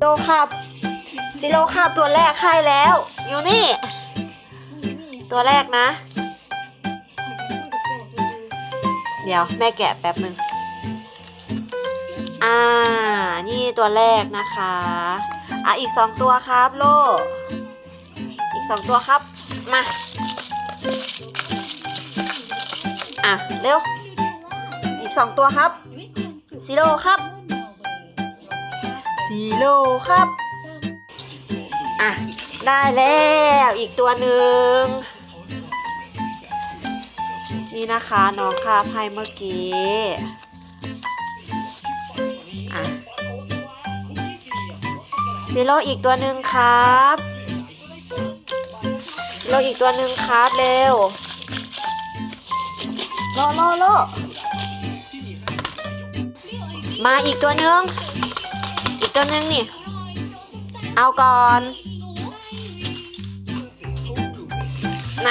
โลครับซิโลครับตัวแรกค่ายแล้ว อยู่นี่ ตัวแรกนะ เดี๋ยวแม่แกะแป๊บหนึ่งอ่า นี่ตัวแรกนะคะ อะอีกสองตัวครับโล อีกสองตัวครับ มา อะ เร็ว อีกสองตัวครับซีโร่ครับ ซีโร่ครับ อะ ได้แล้วอีกตัวหนึ่ง นี่นะคะน้องคาบให้เมื่อกี้อะซีโร่อีกตัวหนึ่งครับซีโร่อีกตัวหนึ่งครับเร็วโลโลโลมาอีกตัวหนึ่ง อีกตัวหนึ่งนี่ เอาก่อน ไหน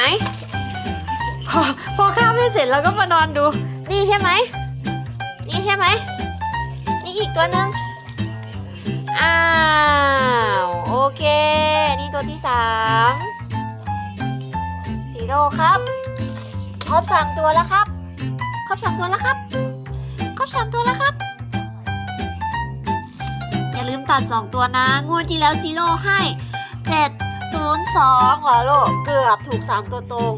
พอพอข้ามให้เสร็จแล้วก็มานอนดู นี่ใช่ไหม นี่ใช่ไหม นี่อีกตัวหนึ่งอ้าว โอเค นี่ตัวที่สามสีโลครับ ครบสามตัวแล้วครับ ครบสามตัวแล้วครับ ครบสามตัวแล้วครับ ตัดสองตัวนะ งวดที่แล้วซีโร่ให้เจ็ดศูนย์สองเหรอลูกเกือบถูกสามตัวตรง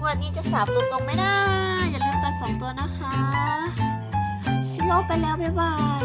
งวดนี้จะสามตัวตรงไหมนะอย่าลืมตัดสองตัวนะคะซีโร่ไปแล้ว บ๊ายบาย